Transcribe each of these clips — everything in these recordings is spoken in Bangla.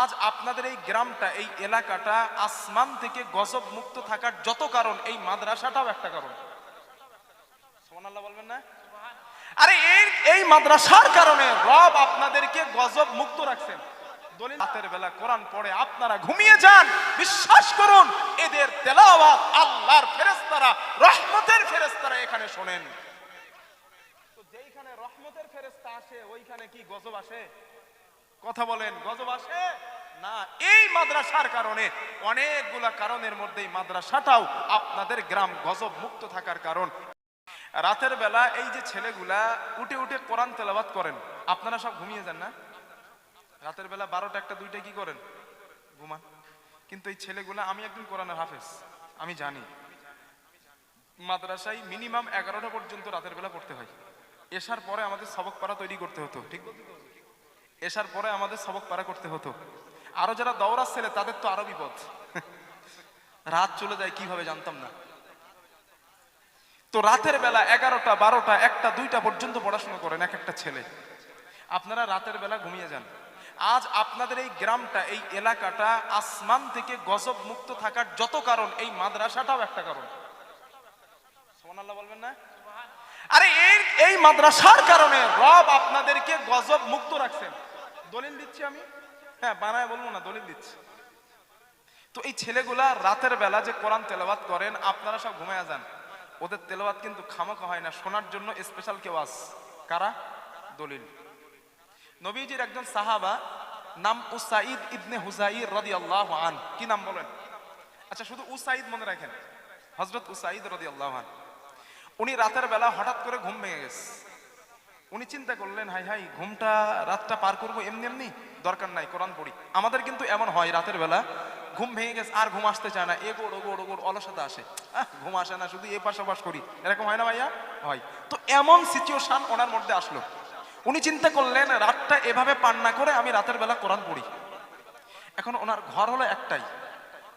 আজ আপনাদের এই গ্রামটা, এই এলাকাটা আসমান থেকে গজব মুক্ত থাকার যত কারণ, এই মাদ্রাসাটাও একটা কারণ। বলবেন না? আরে এই এই মাদ্রাসার কারণে রব আপনাদেরকে গজব মুক্ত রাখছেন। রাতের বেলা কোরআন পড়ে আপনারা ঘুমিয়ে যান, বিশ্বাস করুন, এদের তেলাওয়াত আল্লাহর ফেরেশতারা, রহমতের ফেরেশতারা এখানে শোনেন। তো যেইখানে রহমতের ফেরেশতা আসে, ওইখানে কি গজব আসে? কথা বলেন, গজব আসে? না, এই মাদ্রাসার কারণে অনেকগুলা কারণের মধ্যে এই মাদ্রাসাটাও আপনাদের গ্রাম গজব মুক্ত থাকার কারণ। রাতের বেলা এই যে ছেলেগুলা উঠে উঠে কোরআন তেলাবাত করেন, আপনারা সব ঘুমিয়ে যান না? রাতের বেলা বারোটা একটা দুইটা কি করেন? ঘুমান। কিন্তু এই ছেলেগুলা, আমি একদিন কোরআনের হাফেজ, আমি জানি। মাদ্রাসায় মিনিমাম এগারোটা পর্যন্ত রাতের বেলা পড়তে হয়। এসার পরে আমাদের সবক পাড়া তৈরি করতে হতো, ঠিক বলছি তো? এসার পরে আমাদের সবক পারা করতে হতো। আরও যারা দৌড়া ছেলে তাদের তো আরও বিপদ। রাত চলে যায় কীভাবে জানতাম না। তো রাতের বেলা এগারোটা বারোটা একটা দুইটা পর্যন্ত পড়াশোনা করেন এক একটা ছেলে। আপনারা রাতের বেলা ঘুমিয়ে যান। আজ আপনাদের এই গ্রামটা এই এলাকাটা আসমান থেকে গজব মুক্ত থাকার যত কারণ এই মাদ্রাসাটাও একটা কারণ। সোমানাল্লাহ বলবেন না? আরে এই এই মাদ্রাসার কারণে রব আপনাদেরকে গজব মুক্ত রাখছেন। দলিল দিচ্ছি আমি? হ্যাঁ বানায় বলব না, দলিল দিচ্ছি। তো এই ছেলেগুলা রাতের বেলা যে কোরআন তেলাওয়াত করেন, আপনারা সব ঘুমায় যান। ওদের তেলাওয়াত কিন্তু খামাখা হয় না, শোনার জন্য স্পেশাল কেউ আস। কারা? দলিল। নবীজির একজন সাহাবা নাম উসাইদ ইবনে হুসাইর রদি আল্লাহ আন। কি নাম বলেন? আচ্ছা শুধু উসাইদ মনে রাখেন। হজরত উসাইদ রদি আল্লাহ আন। উনি রাতের বেলা হঠাৎ করে ঘুম ভেঙে গেছে। উনি চিন্তা করলেন, হাই হাই, ঘুমটা রাতটা পার করব এমনি এমনি? দরকার নাই, কোরআন পড়ি। আমাদের কিন্তু এমন হয় রাতের বেলা, ঘুম ভেঙে গেছে, আর ঘুম আসতে চায় না। এগোড় ওগোড় ওগোড় অলসতা আসে। ঘুম আসে না, শুধু এ পাশাপাশ করি। এরকম হয় না ভাইয়া? হয়। তো এমন সিচুয়েশন ওনার মধ্যে আসলো। উনি চিন্তা করলেন, রাতটা এভাবে পান না করে আমি রাতের বেলা কোরআন পড়ি। এখন ওনার ঘর হলো একটাই।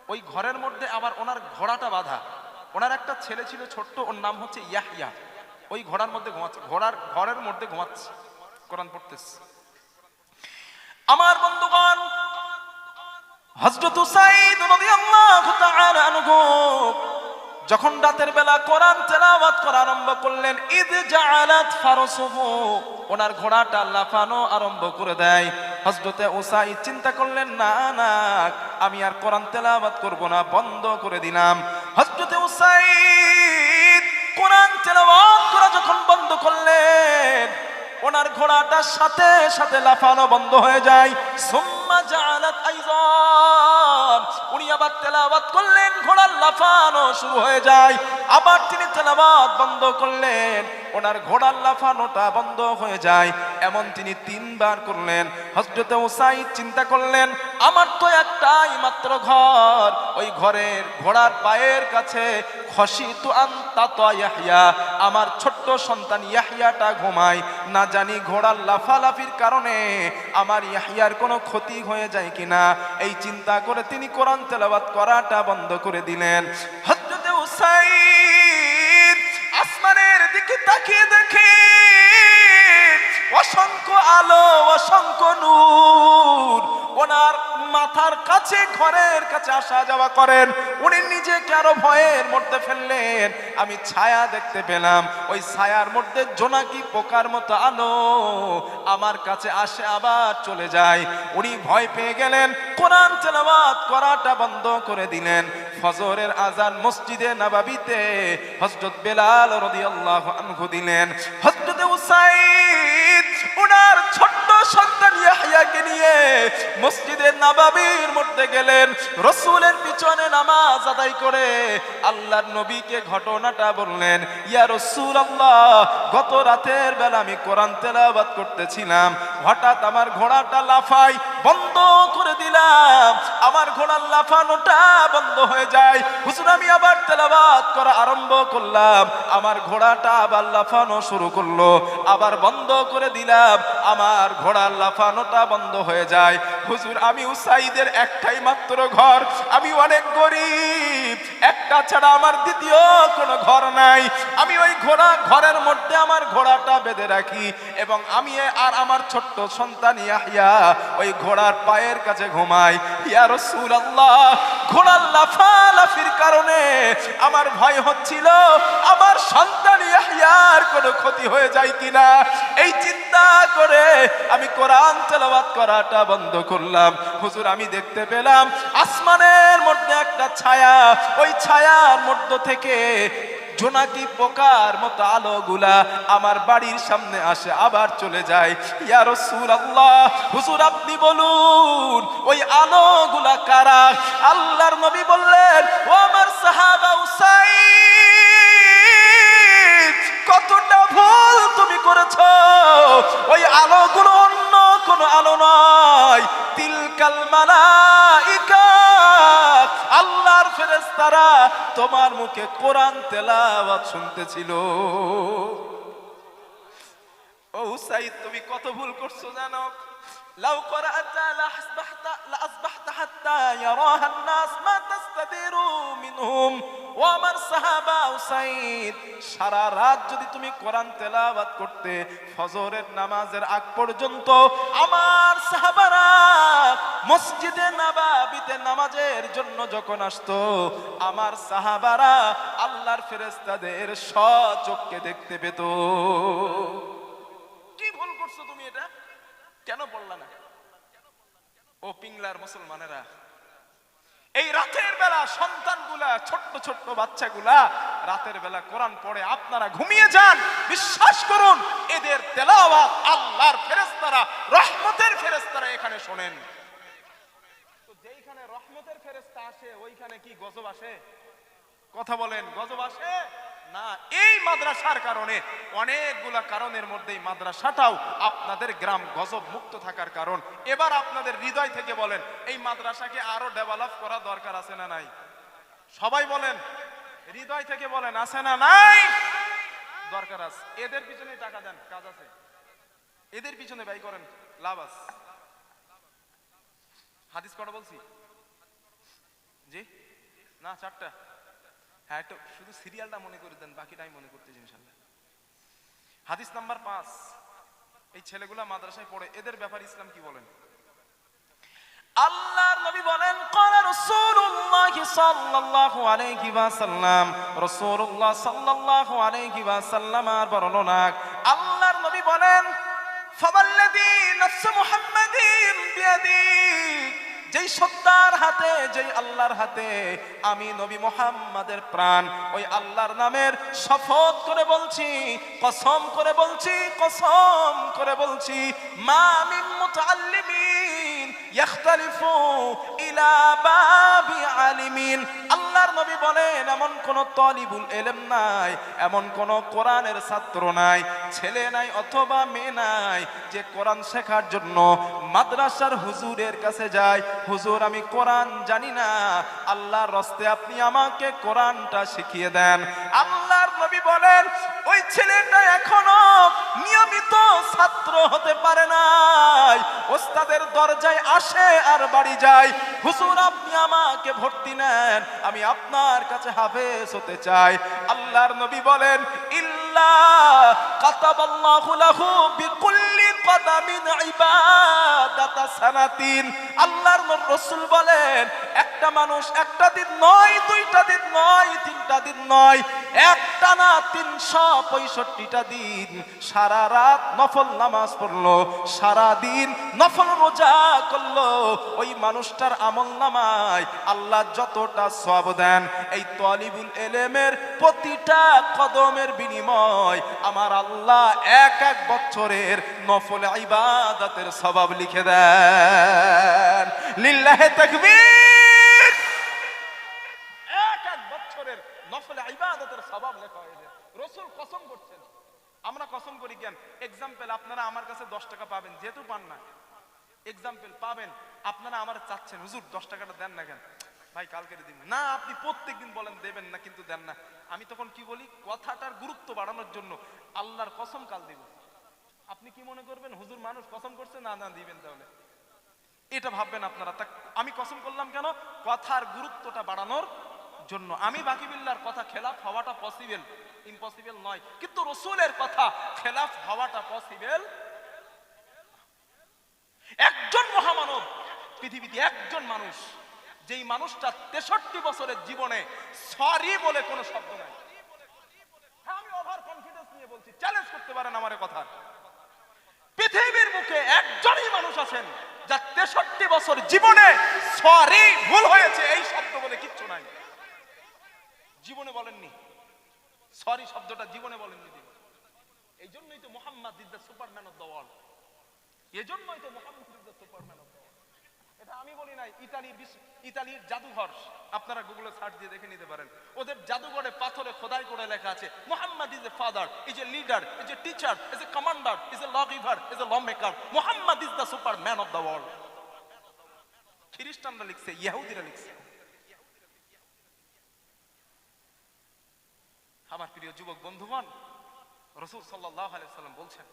ওই ঘরের মধ্যে আবার ওনার ঘোড়াটা বাঁধা। ওনার একটা ছেলে ছিল ছোট্ট, ওর নাম হচ্ছে ইয়াহিয়া ওই ঘোড়ার মধ্যে ঘুমাচ্ছে, ঘোড়ার, ঘরের মধ্যে ঘুমাচ্ছে, কোরআন পড়তেছে। আমার বন্ধুগণ রাদিয়াল্লাহু তাআলা আনহু যখন রাতের বেলা কোরআন তেলাওয়াত করা আরম্ভ করলেন ঈদ ফারসুহু, ওনার ঘোড়াটা লাফানো আরম্ভ করে দেয়। হযরতে উসাইদ চিন্তা করলেন, না না, আমি আর কোরআন তেলাওয়াত করব না, বন্ধ করে দিলাম। হযরতে উসাইদ কোরআন তেলাওয়াত বন্ধ করলেন। ওনার ঘোড়াটার সাথে সাথে লাফানো বন্ধ হয়ে যায়। উনি আবার তেলাওয়াত করলেন, ঘোড়ার লাফানো শুরু হয়ে যায়। আবার তিনি তেলাওয়াত বন্ধ করলেন। ওনার ঘোড়ার লাফানোটা বন্ধ হয়ে যায়। এমন তিনি তিনবার করলেন। হযরতে উসাইদ চিন্তা করলেন, আমার তো একটাই মাত্র ঘর। ওই ঘরের ঘোড়ার পায়ের কাছে খসিতু আন্তাত ইয়াহইয়া। আমার ছোট্ট সন্তান ইয়াহিয়াটা ঘুমায়। না জানি ঘোড়ার লাফালাফির কারণে আমার ইয়াহইয়ার কোনো ক্ষতি হয়ে যায় কিনা। এই চিন্তা করে তিনি কোরআন তেলাওয়াত করাটা বন্ধ করে দিলেন। আসমানের দিকে তাকিয়ে দেখে অসংখ্য আলো, অসংখ্য নূর, ওনার মাথার কাছে, ঘরের কাছে আসা যাওয়া করেন। উনি নিজেকে আরও ভয়ের মধ্যে ফেললেন। আমি ছায়া দেখতে পেলাম। ওই ছায়ার মধ্যে জোনাকি পোকার মতো আলো আমার কাছে আসে, আবার চলে যায়। উনি ভয় পেয়ে গেলেন। কোরআন তেলাওয়াত করাটা বন্ধ করে দিলেন। ফজরের আজান মসজিদে নবাবিতে হজরত বেলাল রদি আল্লাহ আনহু দিলেন। হজরত উসাইদ, উনার ছোট্ট সন্তান ইয়াহইয়াকে নিয়ে নবাবির মধ্যে গেলেন, রসূলের পিছনে নামাজ আদায় করে আল্লাহর নবীকে ঘটনাটা বললেন, ইয়া রাসূলুল্লাহ, গত রাতের বেলা আমি কোরআন তেলাওয়াত করতেছিলাম, হঠাৎ আমার ঘোড়াটা লাফাই বন্ধ করে দিলাম, আমার ঘোড়ার লাফানোটা বন্ধ হয়ে যায়। হুজুর, আমি আবার তেলাওয়াত করা আরম্ভ করলাম, আমার ঘোড়াটা আবার লাফানো শুরু করল, আবার বন্ধ করে দিলাম, আমার ঘোড়ার লাফানোটা বন্ধ হয়ে যায়। হুজুর, আমি উসাইদের একটাই মাত্র ঘর। আমি অনেক গরিব। একটা ছাড়া আমার দ্বিতীয় কোনো ঘর নাই। আমি ওই ঘোড়া, ঘরের মধ্যে আমার ঘোড়াটা বেঁধে রাখি এবং আমি আর আমার ছোট্ট সন্তান ইয়াহিয়া ওই ঘোড়ার পায়ের কাছে ঘুমাই। ইয়া রাসূলুল্লাহ, ঘোড়ার লাফালাফির কারণে আমার ভয় হচ্ছিল, আমার সন্তান ইয়াহইয়ার কোনো ক্ষতি হয়ে যায় কিনা? এই চিন্তা করে আমি কোরআন তেলাওয়াত করাটা বন্ধ করলাম। হুজুর, আমি দেখতে পেলাম আসমানের মধ্যে একটা ছায়া। ওই ছায়ার মধ্য থেকে জোনাকি পোকার মতো আলোগুলা আমার বাড়ির সামনে আসে, আবার চলে যায়। ইয়া রাসূলুল্লাহ, হুজুর, আপনি বলুন, ওই আলোগুলা কারা? আল্লাহর নবী বললেন, ও আমার সাহাবা উসাইদ কতটা ভুল তুমি করেছ। ওই আলোগুলো অন্য কোনো আলো নয়। তিলকাল মালাইকা, আল্লাহর ফেরেশতারা তোমার মুখে কোরআন তেলাওয়াত শুনতেছিল। ও সাইদ তুমি কত ভুল করছ জানো? লাউ করাতা লাসবাহতা লাসবাহতা হাত্তা ইয়ারাহা الناس মা তাস্তাদিরু মিনহুম ও আমার সাহাবা উসাইদ সারা রাত যদি তুমি কোরআন তেলাওয়াত করতে ফজরের নামাজের আগ পর্যন্ত আমার সাহাবারা মসজিদে নাবাবিতে নামাজের জন্য যখন আসতো আমার সাহাবারা আল্লাহর ফেরেশতাদের সচক্ষে দেখতে পেত কেন বললা না? ও পিংলার মুসলমানেরা, এই রাতের বেলা সন্তানগুলা, ছোট্ট ছোট্ট বাচ্চাগুলা, রাতের বেলা কোরআন পড়ে আপনারা ঘুমিয়ে যান, বিশ্বাস করুন, এদের তেলাওয়াত আল্লাহর ফেরেস্তারা রহমতের ফেরেস্তারা এখানে শোনেন। যেইখানে রহমতের ফেরেশতা আসে, ওইখানে কি গজব আসে? কথা বলেন, গজব আসে? না, এই মাদ্রাসার কারণে অনেকগুলা কারণের মধ্যে মাদ্রাসাটাও আপনাদের গ্রাম গজব মুক্ত থাকার কারণ। এবার আপনাদের হৃদয় থেকে বলেন, এই মাদ্রাসাকে আরও ডেভেলপ করা দরকার আছে না নাই? সবাই বলেন, হৃদয় থেকে বলেন, আছে না নাই? দরকার আছে। এদের পিছনে টাকা দেন, কাজ আছে। এদের পিছনে ব্যয় করেন, লাভ আছে। হাদিস কটা বলছি? জি? না, চারটা। হ্যাঁ একটু শুধু সিরিয়ালটা মনে করে দেন বাকিটাই মনে করতেছি ইনশাল্লাহ হাদিস নাম্বার পাঁচ এই ছেলেগুলা মাদ্রাসায় পড়ে এদের ব্যাপারে ইসলাম কি বলেন আল্লাহর নবী বলেন قال رسول الله صلى الله عليه وسلم رسول الله صلى الله عليه وسلم আর বর্ণনা আল্লাহর নবী বলেন فوالذي نفس محمد بيده যেই সত্তার হাতে, যেই আল্লাহর হাতে আমি নবী মোহাম্মদের প্রাণ, ওই আল্লাহর নামের শপথ করে বলছি, কসম করে বলছি, কসম করে বলছি, মা মিন মুতাআল্লিমিন ইলা শেখার জন্য মাদ্রাসার হুজুরের কাছে যায়, হুজুর, আমি কোরআন জানি না, আল্লাহর রস্তে আপনি আমাকে কোরআনটা শিখিয়ে দেন। আল্লাহর নবী বলেন, ওই ছেলেটা এখনও নিয়মিত ছাত্র হতে পারে নাই। ওস্তাদের দরজায় আসে আর বাড়ি যায়। হুজুর, আপনি আমাকে ভর্তি নেন। আমি আপনার কাছে হাফেজ হতে চাই। আল্লাহর নবী বলেন, ইল্লা কাতাবাল্লাহু লাহু বিকুল্লি কদামিন ইবাদাতা সানাতিন। আল্লাহর রাসূল বলেন, একটা মানুষ একটা দিন নয়, দুইটা দিন নয়, তিনটা দিন নয়। একটা না তিনশো পঁয়ষট্টিটা দিন সারা রাত নফল নামাজ পড়ল, সারা দিন নফল রোজা করল। ওই মানুষটার আমল নামায় আল্লাহ যতটা সব দেন। এই তলিবুল এলেমের প্রতিটা কদমের বিনিময় আমার আল্লাহ এক এক বছরের নফল ইবাদতের স্বভাব লিখে দেন। লিল্লাহে তাকবীর এক এক বছরের নফল ইবাদতের স্বভাব লেখা হয়ে যায় রসুল কসম করছেন কসম কেন এক্সাম্পল আপনারা আমার কাছে দশ টাকা পাবেন, যেহেতু পান না। এক্সাম্পল পাবেন। আপনারা আমার চাচ্ছেন, হুজুর, দশ টাকাটা দেন না কেন? ভাই কালকে দিব না, আপনি প্রত্যেক দিন বলেন, দেবেন না, কিন্তু দেন না। আমি তখন কি বলি? কথাটার গুরুত্ব বাড়ানোর জন্য আল্লাহর কসম কাল দিব। আপনি কি মনে করবেন, হুজুর, মানুষ কসম করছে? না না, দিবেন তাহলে। এটা ভাববেন আপনারা। তা আমি কসম করলাম কেন? কথার গুরুত্বটা বাড়ানোর জন্য। আমি বাকি বিল্লার কথা খেলাফ হওয়াটা পসিবল ইম্পসিবল নয়। কিন্তু রসুলের কথা, খেলাফ হওয়াটা পসিবল একজন মহামানব, পৃথিবীতে একজন মানুষ, যেই মানুষটা তেষট্টি বছরের জীবনে সরি বলে কোনো শব্দ নাই। চ্যালেঞ্জ করতে পারেন আমার কথা। পৃথিবীর মুখে একজনই মানুষ আছেন, যার তেষট্টি বছর জীবনে সরি ভুল হয়েছে, এই শব্দ বলে কিচ্ছু নাই। জীবনে বলেননি। সরি শব্দটা জীবনে বলেননি তিনি। এই জন্যই তো Mohammad is the superman of the world এজন্যই তো Mohammad is the superman of এটা আমি বলি নাই বিশ্ব- ইতালির জাদুঘর। আপনারা গুগলে সার্চ দিয়ে দেখে নিতে পারেন। ওদের জাদুঘরে পাথরে খোদাই করে লেখা আছে, Mohammad is a father is a leader is a teacher is a commander is a law giver is a law maker Mohammad is the superman of the world খ্রিস্টানরা লিখছে, ইহুদিরা লিখছে। আমার প্রিয় যুবক বন্ধুগণ, রসুল আলাইসাল্লাম বলছেন,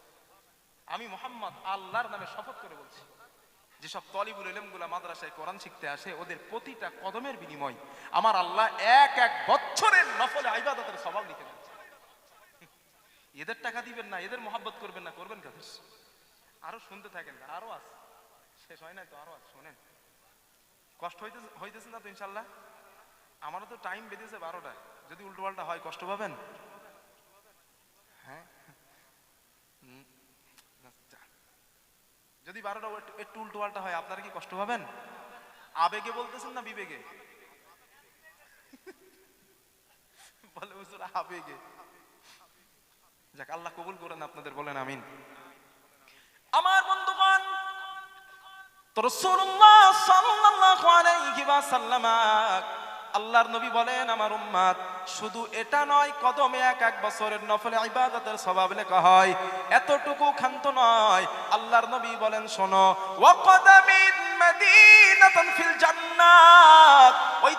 আমি মোহাম্মদ আল্লাহর নামে শপথ করে বলছি, যেসব তলিবুল এলেমগুলা মাদ্রাসায় কোরআন শিখতে আসে, ওদের প্রতিটা কদমের বিনিময় আমার আল্লাহ এক এক বছরের নফলে আইবাদতের স্বভাব লিখে দিচ্ছে এদের টাকা দিবেন না, এদের মহাব্বত করবেন না, করবেন কাদের? আরও শুনতে থাকেন, আরও আছে। শেষ হয় নাই তো, আরও আছে, শোনেন। কষ্ট হইতেছে হইতেছে না তো ইনশাল্লাহ? আমারও তো টাইম বেঁধেছে বারোটা যদি উল্টো পাল্টা হয়, কষ্ট পাবেন? হ্যাঁ। যদি বারোটা একটু- একটু উল্টো পাল্টা হয়, আপনারা কি কষ্ট পাবেন? আবেগে বলতেছেন না বিবেগে? বলে আবেগে। যাক, আল্লাহ কবুল করেন আপনাদের, বলেন আমিন। আমার বন্ধুগণ আল্লাহর নবী বলেন, আমার উম্মাদ শুধু এটা নয়, কদমে এক এক বছরের নফলে ইবাদতের স্বভাব লেখা হয়। এতটুকু ক্ষান্ত নয়। আল্লাহর নবী বলেন, শোনো জান্নাত। ওই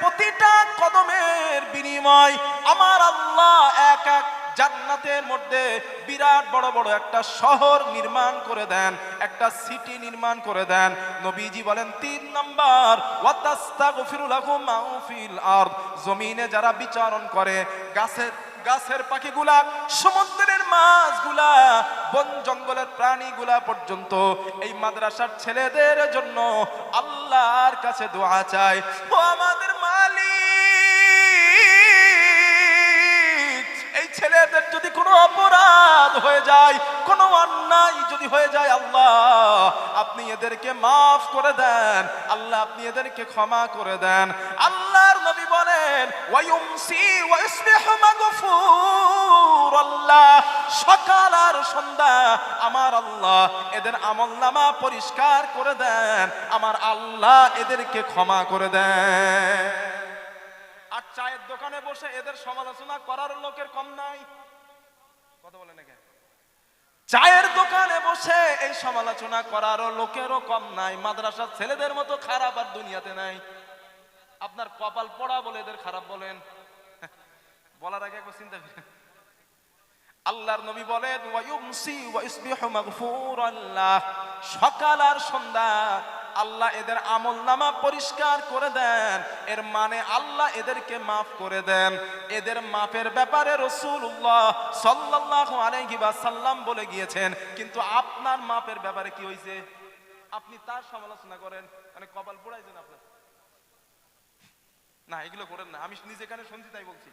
প্রতিটা কদমের বিনিময় আমার আল্লাহ এক এক জান্নাতের মধ্যে বিরাট বড় বড় একটা শহর নির্মাণ করে দেন, একটা সিটি নির্মাণ করে দেন। নবীজি বলেন, তিন নাম্বার জমিনে যারা বিচারণ করে, গাছের গাছের পাখিগুলা, সমুদ্রের মাছগুলা, বন জঙ্গলের প্রাণীগুলা পর্যন্ত, এই মাদ্রাসার ছেলেদের জন্য আল্লাহর কাছে দোয়া চাই। ও আমাদের মালিক, এই ছেলেদের যদি কোনো অপরাধ হয়ে যায়, কোনো অন্যায় যদি হয়ে যায়, আল্লাহ আপনি এদেরকে মাফ করে দেন, আল্লাহ আপনি এদেরকে ক্ষমা করে দেন। আল্লাহর নবী বলেন, ওয়ায়ুমসি ওয়াসবিহু আল্লাহ সকাল আর সন্ধ্যা আমার আল্লাহ এদের আমলনামা পরিষ্কার করে দেন, আমার আল্লাহ এদেরকে ক্ষমা করে দেন। আর চায়ের দোকানে বসে এদের সমালোচনা করার লোকের কম নাই। চায়ের দোকানে বসে এই সমালোচনা করারও লোকেরও কম নাই, মাদ্রাসার ছেলেদের মতো খারাপ আর দুনিয়াতে নাই। আপনার কপাল পড়া বলে এদের খারাপ বলেন। বলার আগে একবার চিন্তা করেন। আল্লাহর নবী বলেন সকাল আর সন্ধ্যা আল্লাহ এদের আমল নামা পরিষ্কার করে দেন। এর মানে আল্লাহ এদেরকে মাফ করে দেন। এদের মাপের ব্যাপারে রসুল্লাহ সাল্লাল্লাহু আলাইহি ওয়াসাল্লাম বলে গিয়েছেন, কিন্তু আপনার মাপের ব্যাপারে কি হয়েছে আপনি তার সমালোচনা করেন। মানে কপাল পোড়াইছেন আপনার। না, এগুলো করেন না। আমি নিজে কানে শুনছি, তাই বলছি।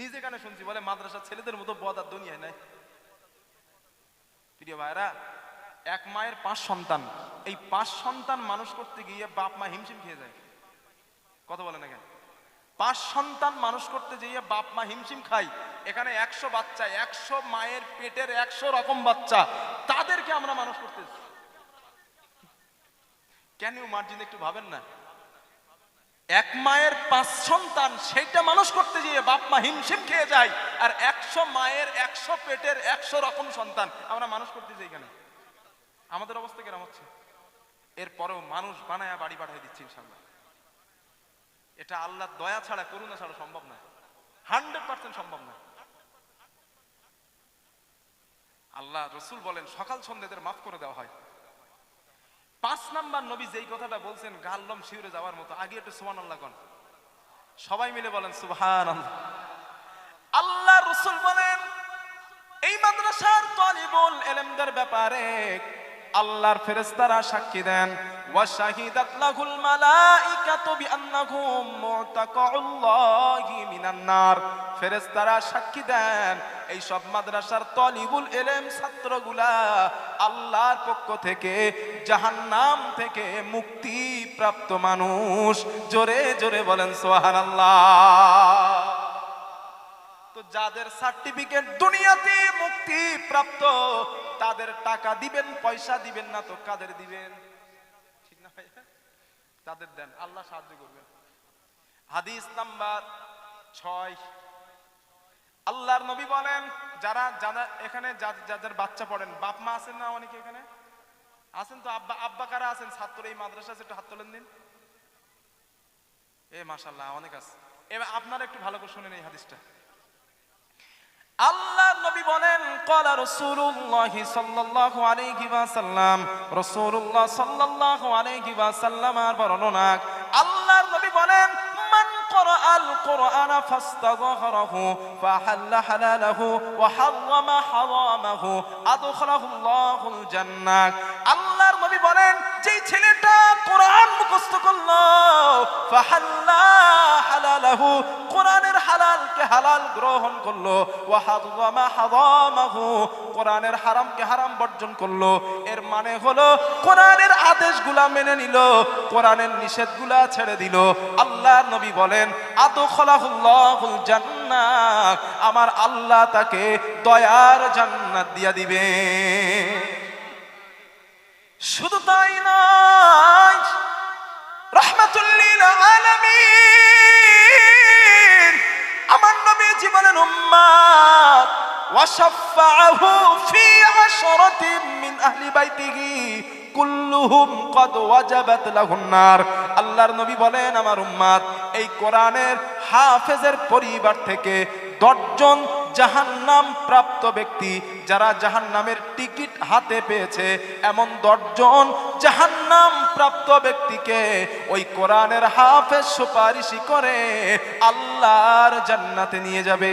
নিজে কানে শুনছি, বলে মাদ্রাসা ছেলেদের মতো বদ আর দুনিয়ায় নাই। প্রিয় ভাইরা এক মায়ের পাঁচ সন্তান। এই পাঁচ সন্তান মানুষ করতে গিয়ে বাপ মা হিমশিম খেয়ে যায়। কথা বলে না কেন? পাঁচ সন্তান মানুষ করতে গিয়ে বাপ মা হিমশিম খাই এখানে একশো বাচ্চা, একশো মায়ের পেটের একশো রকম বাচ্চা। তাদেরকে আমরা মানুষ করতে কেন মার্জিন একটু ভাবেন না? এক মায়ের পাঁচ সন্তান, সেইটা মানুষ করতে গিয়ে বাপ মা হিমশিম খেয়ে যায়। আর একশো মায়ের একশো পেটের একশো রকম সন্তান আমরা মানুষ করতে যাই কেন আমাদের অবস্থা কেরম হচ্ছে? এরপরেও মানুষ বানায়া বাড়ি পাঠিয়ে দিচ্ছে ইনশাল্লাহ এটা আল্লাহর দয়া ছাড়া করুণা ছাড়া সম্ভব না হান্ড্রেড পার্সেন্ট সম্ভব না আল্লাহ রসুল বলেন, সকাল সন্ধ্যেদের মাফ করে দেওয়া হয়। পাঁচ নাম্বার নবী যেই কথাটা বলছেন গাল্লম শিউরে যাওয়ার মতো, আগে একটু সুবান আল্লাহ কন। সবাই মিলে বলেন আল্লাহ আল্লাহ রসুল বলেন, এই মাদ্রাসার তলিবুল এলেমদের ব্যাপারে আল্লাহর ফেরেশতারা সাক্ষী দেন ওয়াশাহিদাত লাহুল মালাইকাতু বিআন্নাহুম মুতাকাউল্লাহি মিনান নার। ফেরেশতারা সাক্ষী দেন, এই সব মাদ্রাসার তলিবুল এলেম ছাত্রগুলা আল্লাহর পক্ষ থেকে জাহান্নাম থেকে মুক্তি প্রাপ্ত মানুষ। জোরে জোরে বলেন, সুবহানাল্লাহ। তো যাদের সার্টিফিকেট দুনিয়াতে মুক্তি প্রাপ্ত তাদের টাকা দিবেন, পয়সা দিবেন না তো কাদের দিবেন? ঠিক না? তাদের দেন, আল্লাহ সাহায্য করবেন। হাদিস নাম্বার ছয়। আল্লাহর নবী বলেন, যারা যারা এখানে যাদের বাচ্চা পড়েন, বাপ মা আছেন না অনেকে এখানে? আছেন তো আব্বা আব্বা কারা আছেন? ছাত্র এই মাদ্রাসা একটু হাত তোলেন দিন। এ মাশাল্লাহ অনেক আছে। এবার আপনারা একটু ভালো করে শুনেন এই হাদিসটা। আল্লাহ নবী বলেন কলা রসুল্লাহ সাল্লাহ আলাইহি ওয়াসাল্লাম। রসুল্লাহ সাল্লাহ আলাইহি ওয়াসাল্লাম আর বর্ণনা আল্লাহর নবী বলেন, মান করা আল কোরআন ফাস্তাযহরাহু ফাহাল্লা হালালাহু ওয়া হারামা হারামাহু আদখালাহুল্লাহুল জান্নাহ আল্লাহর নবী বলেন, যেই ছেলেটা কোরআন মুখস্থ করল, ফাহাল্লা হালালাহু, কোরআনের হালালকে হালাল গ্রহণ করল। হারামাহু কোরআনের হারামকে হারাম বর্জন করল। এর মানে হলো, কোরআনের আদেশগুলা মেনে নিল, কোরআনের নিষেধগুলা ছেড়ে দিল। আল্লাহর নবী বলেন, আদখালাহুল্লাহুল জান্নাত আমার আল্লাহ তাকে দয়ার জান্নাত দিয়া দিবে। শুধু তাই নয় রহমাতুল্লিল আলামিন আমার নবী জীবনের উম্মাত وشفعه في عشرة من أهل بيته কুল্লুহুম কদ ওয়াজাবাত লাহুন নার আল্লাহর নবী বলেন আমার উম্মাত এই কোরআনের হাফেজের পরিবার থেকে দশজন জাহান্নাম প্রাপ্ত ব্যক্তি যারা জাহান্নামের টিকিট হাতে পেয়েছে, এমন দশজন জাহান্নাম প্রাপ্ত ব্যক্তিকে ওই কোরআনের হাফেজ সুপারিশি করে আল্লাহর জান্নাতে নিয়ে যাবে।